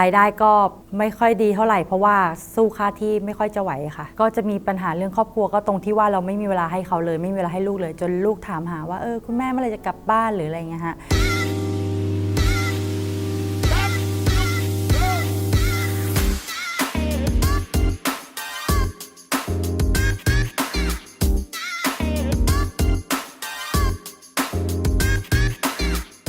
รายได้ก็ไม่ค่อยดีเท่าไหร่เพราะว่าสู้ค่าที่ไม่ค่อยจะไหวค่ะ ก็จะมีปัญหาเรื่องครอบครัวก็ตรงที่ว่าเราไม่มีเวลาให้เขาเลย ไม่มีเวลาให้ลูกเลย จนลูกถามหาว่าเออคุณแม่เมื่อไรจะกลับบ้านหรืออะไรเงี้ยฮะ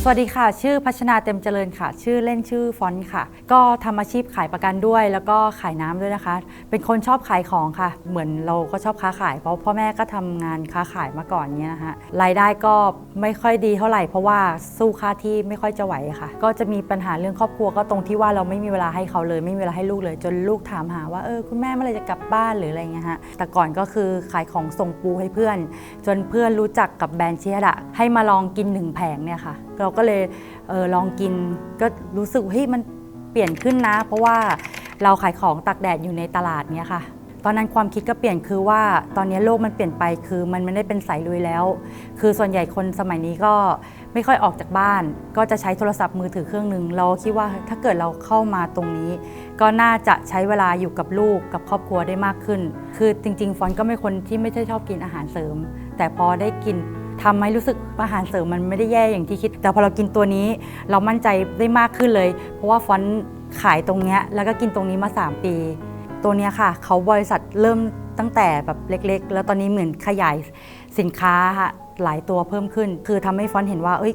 สวัสดีค่ะ ชื่อพัชนาเต็มเจริญค่ะ ชื่อเล่นชื่อฟอนต์ค่ะ ก็ทำอาชีพขายประกันด้วย แล้วก็ขายน้ำด้วยนะคะ เป็นคนชอบขายของค่ะ เหมือนเราก็ชอบค้าขาย เพราะพ่อแม่ก็ทำงานค้าขายมาก่อนเนี้ยนะคะรายได้ก็ไม่ค่อยดีเท่าไหร่เพราะว่าสู้ค่าที่ไม่ค่อยจะไหวค่ะ ก็จะมีปัญหาเรื่องครอบครัวก็ตรงที่ว่าเราไม่มีเวลาให้เขาเลย ไม่มีเวลาให้ลูกเลย จนลูกถามหาว่าเออคุณแม่เมื่อไรจะกลับบ้านหรืออะไรเงี้ยฮะแต่ก่อนก็คือขายของส่งปูให้เพื่อน จนเพื่อนรู้จักกับแบรนด์เชียดะให้มาลองกินหนึ่งแผงเนี่ยค่ะเราก็เลยเออลองกินก็รู้สึกเฮ้ยมันเปลี่ยนขึ้นนะ เพราะว่าเราขายของตากแดดอยู่ในตลาดเนี่ยค่ะ ตอนนั้นความคิดก็เปลี่ยนคือว่าตอนนี้โลกมันเปลี่ยนไปคือมันไม่ได้เป็นสายลุยแล้ว คือส่วนใหญ่คนสมัยนี้ก็ไม่ค่อยออกจากบ้าน ก็จะใช้โทรศัพท์มือถือเครื่องหนึ่งเราคิดว่าถ้าเกิดเราเข้ามาตรงนี้ ก็น่าจะใช้เวลาอยู่กับลูกกับครอบครัวได้มากขึ้น คือจริง ๆ ฟอนก็ไม่คนที่ไม่ได้ชอบกินอาหารเสริม แต่พอได้กิน ทำให้รู้สึกอาหารเสริมมันไม่ได้แย่อย่างที่คิด แต่พอเรากินตัวนี้เรามั่นใจได้มากขึ้นเลย เพราะว่าฟอนต์ขายตรงเนี้ยแล้วก็กินตรงนี้มา 3 ปี ตัวเนี้ยค่ะ เขาบริษัทเริ่มตั้งแต่แบบเล็กๆ แล้วตอนนี้เหมือนขยายสินค้าค่ะหลายตัวเพิ่มขึ้น คือทำให้ฟอนต์เห็นว่าเอ้ย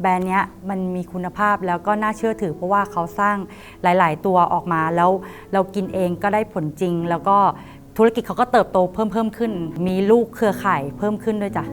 แบรนด์เนี้ยมันมีคุณภาพแล้วก็น่าเชื่อถือ เพราะว่าเขาสร้างหลาย ๆ ตัวออกมาแล้วเรากินเองก็ได้ผลจริง แล้วก็ธุรกิจเขาก็เติบโตเพิ่มเพิ่มขึ้น มีลูกเครือข่ายเพิ่มขึ้นด้วยจ้ะ